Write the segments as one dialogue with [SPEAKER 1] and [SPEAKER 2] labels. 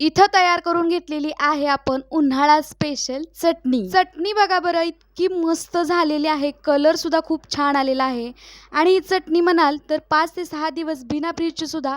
[SPEAKER 1] इथं तयार करून घेतलेली आहे आपण उन्हाळा स्पेशल चटणी. चटणी बघा बरं इतकी मस्त झालेली आहे. कलर सुद्धा खूप छान आलेला आहे. आणि ही चटणी म्हणाल तर पाच ते सहा दिवस बिना फ्रीजची सुद्धा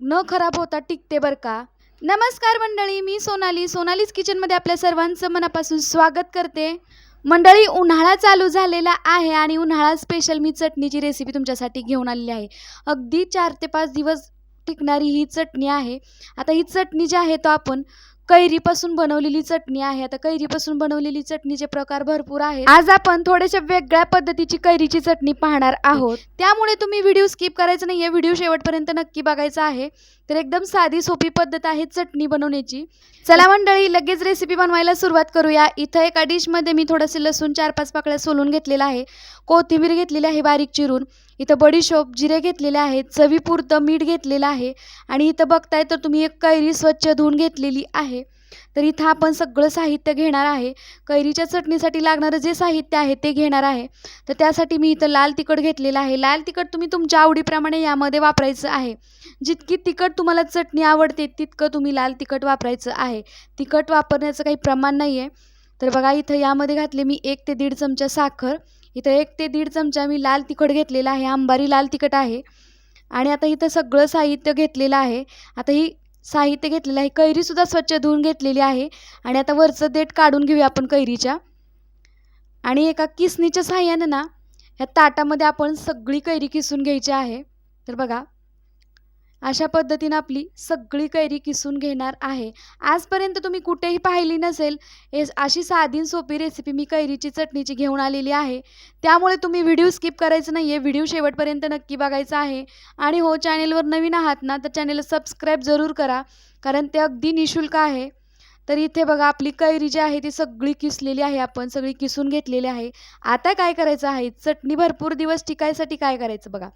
[SPEAKER 1] न खराब होता टिकते बरं का? नमस्कार मंडळी मी सोनाली. सोनालीज किचनमध्ये आपल्या सर्वांचं मनापासून स्वागत करते. मंडळी उन्हाळा चालू झालेला आहे आणि उन्हाळा स्पेशल मी चटणीची रेसिपी तुमच्यासाठी घेऊन आलेली आहे. अगदी चार ते पाच दिवस टिकणारी ही चटणी आहे. आता ही चटणी जी आहे तो आपण कैरीपासून बनवलेली चटणी आहे. आता कैरीपासून बनवलेली चटणीचे प्रकार भरपूर आहेत. आज आपण थोड्याशा वेगळ्या पद्धतीची कैरीची चटणी पाहणार आहोत. त्यामुळे तुम्ही व्हिडिओ स्किप करायचा नाहीये. व्हिडिओ शेवटपर्यंत नक्की बघायचा आहे. तर एकदम साधी सोपी पद्धत आहे चटणी बनवण्याची. चला मंडळी लगेच रेसिपी बनवायला सुरुवात करूया. इथं एका डिशमध्ये मी थोडंसं लसूण चार पाच पाकळ्या सोलून घेतलेला आहे. कोथिंबीर घेतलेली आहे बारीक चिरून. इथं बडीशोप जिरे घेतलेले आहेत चवीपुरतं मीठ घेतलेलं आहे. आणि इथं बघताय तर तुम्ही एक कैरी स्वच्छ धुवून घेतलेली आहे. तर इथं आपण सगळं साहित्य घेणार आहे. कैरीच्या चटणीसाठी लागणारं जे साहित्य आहे ते घेणार आहे. तर त्यासाठी मी इथं लाल तिखट घेतलेलं आहे. लाल तिखट तुम्ही तुमच्या आवडीप्रमाणे यामध्ये वापरायचं आहे. जितकी तिखट तुम्हाला चटणी आवडते तितकं तुम्ही लाल तिखट वापरायचं आहे. तिखट वापरण्याचं काही प्रमाण नाही आहे तर बघा इथं यामध्ये घातले मी एक ते दीड चमचा साखर. इथं एक ते दीड चमचा मी लाल तिखट घेतलेला आहे. अंबारी लाल तिखट आहे. आणि आता इथं सगळं साहित्य घेतलेलं आहे. आता ही साहित्य घेतलेलं आहे. कैरीसुद्धा स्वच्छ धुवून घेतलेली आहे. आणि आता वरचं देठ काढून घेऊया आपण कैरीच्या. आणि एका किसणीच्या साह्यानं ना ह्या ताटामध्ये आपण सगळी कैरी किसून घ्यायची आहे. तर बघा अशा पद्धतीनं आपली सगळी कैरी किसून घेणार आहे. आजपर्यंत तुम्ही कुठेही पाहिली नसेल हे अशी साधी सोपी रेसिपी मी कैरीची चटणीची घेऊन आलेली आहे. त्यामुळे तुम्ही व्हिडिओ स्किप करायचं नाही आहे व्हिडिओ शेवटपर्यंत नक्की बघायचा आहे. आणि हो चॅनेलवर नवीन आहात ना तर चॅनेलला सबस्क्राईब जरूर करा कारण ते अगदी निशुल्क आहे. तर इथे बघा आपली कैरी जी आहे ती सगळी किसलेली आहे आपण सगळी किसून घेतलेली आहे. आता काय करायचं आहे? चटणी भरपूर दिवस टिकायसाठी काय करायचं बघा.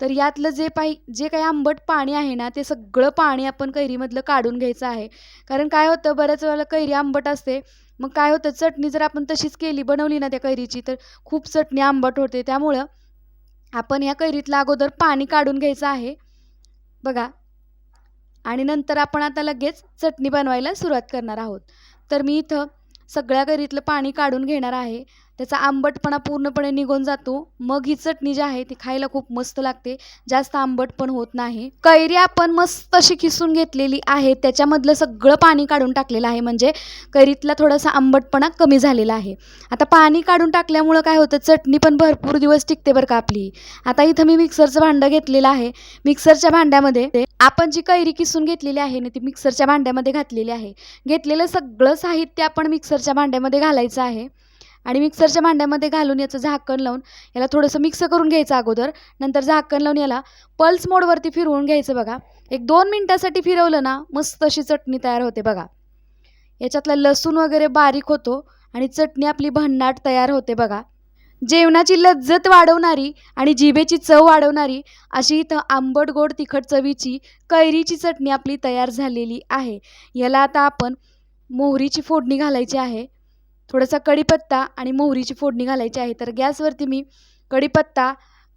[SPEAKER 1] तर यातलं जे पाही जे काही आंबट पाणी आहे ना ते सगळं पाणी आपण कैरीमधलं काढून घ्यायचं आहे. कारण काय होतं बऱ्याच वेळेला कैरी आंबट असते. मग काय होतं चटणी जर आपण तशीच केली बनवली ना त्या कैरीची तर खूप चटणी आंबट होते. त्यामुळं आपण या कैरीतलं अगोदर पाणी काढून घ्यायचं आहे. बघा. आणि नंतर आपण आता लगेच चटणी बनवायला सुरुवात करणार आहोत. तर मी इथं सगळ्या कैरीतलं पाणी काढून घेणार आहे. त्याचा आंबटपणा पूर्णपणे निघून जातो. मग ही चटणी जी आहे ती खायला खूप मस्त लागते. जास्त आंबट पण होत नाही. कैरी आपण मस्त अशी खिसून घेतलेली आहे. त्याच्यामधलं सगळं पाणी काढून टाकलेलं आहे. म्हणजे कैरीतला थोडासा आंबटपणा कमी झालेला आहे. आता पाणी काढून टाकल्यामुळं काय होतं? चटणी पण भरपूर दिवस टिकते बरं का आपली. आता इथं मी मिक्सरचं भांडं घेतलेलं आहे. मिक्सरच्या भांड्यामध्ये आपण जी कैरी किसून घेतलेली आहे ना ती मिक्सरच्या भांड्यामध्ये घातलेली आहे. घेतलेलं सगळं साहित्य आपण मिक्सरच्या भांड्यामध्ये घालायचं आहे. आणि मिक्सरच्या भांड्यामध्ये घालून याचं झाकण लावून याला थोडंसं मिक्स करून घ्यायचं अगोदर. नंतर झाकण लावून याला पल्स मोडवरती फिरवून घ्यायचं बघा. एक दोन मिनटासाठी फिरवलं ना मस्त अशी चटणी तयार होते बघा. याच्यातला लसूण वगैरे बारीक होतो आणि चटणी आपली भन्नाट तयार होते बघा. जेवणाची लज्जत वाढवणारी आणि जिभेची चव वाढवणारी अशी इथं आंबट गोड तिखट चवीची कैरीची चटणी आपली तयार झालेली आहे. याला आता आपण मोहरीची फोडणी घालायची आहे. थोडासा कढीपत्ता आणि मोहरीची फोडणी घालायची आहे. तर गॅसवरती मी कढीपत्ता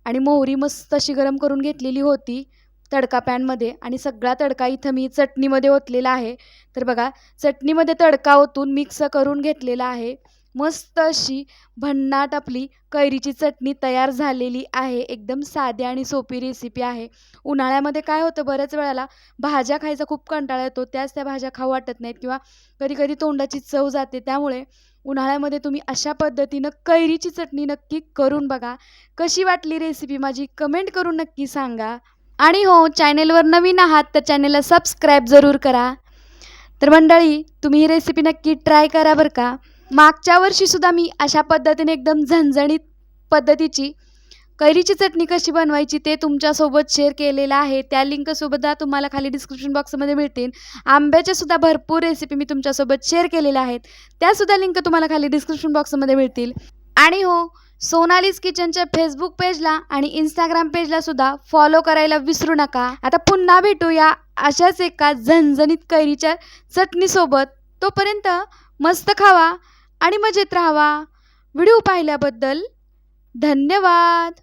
[SPEAKER 1] आणि मोहरी मस्त अशी गरम करून घेतलेली होती तडका पॅनमध्ये. आणि सगळा तडका इथं मी चटणीमध्ये ओतलेला आहे. तर बघा चटणीमध्ये तडका ओतून मिक्स करून घेतलेला आहे. मस्त अशी भन्नाट आपली कैरीची चटणी तयार झालेली आहे. एकदम साधी आणि सोपी रेसिपी आहे. उन्हाळ्यामध्ये काय होतं बऱ्याच वेळेला भाज्या खायचा खूप कंटाळा येतो. त्याच त्या भाज्या खाऊ वाटत नाहीत किंवा कधी कधी तोंडाची चव जाते. त्यामुळे उन्हाळ्यामध्ये तुम्ही अशा पद्धतीनं कैरीची चटणी नक्की करून बघा. कशी वाटली रेसिपी माझी? कमेंट करून नक्की सांगा. आणि हो चॅनेलवर नवीन आहात तर चॅनेलला सबस्क्राईब जरूर करा. तर मंडळी तुम्ही ही रेसिपी नक्की ट्राय करा बरं का. मागच्या वर्षीसुद्धा मी अशा पद्धतीने एकदम झणझणीत पद्धतीची कैरीची चटणी कशी बनवायची ते तुमच्यासोबत शेअर केलेलं आहे. त्या लिंकसुद्धा तुम्हाला खाली डिस्क्रिप्शन बॉक्समध्ये मिळतील. आंब्याच्या सुद्धा भरपूर रेसिपी मी तुमच्यासोबत शेअर केलेल्या आहेत. त्यासुद्धा लिंक तुम्हाला खाली डिस्क्रिप्शन बॉक्समध्ये मिळतील. आणि हो सोनालीज किचनच्या फेसबुक पेजला आणि इंस्टाग्राम पेजला सुद्धा फॉलो करायला विसरू नका. आता पुन्हा भेटूया अशाच एका झणझणीत कैरीच्या चटणीसोबत. तोपर्यंत मस्त खावा आणि मजेत राहावा. व्हिडिओ पाहिल्याबद्दल धन्यवाद.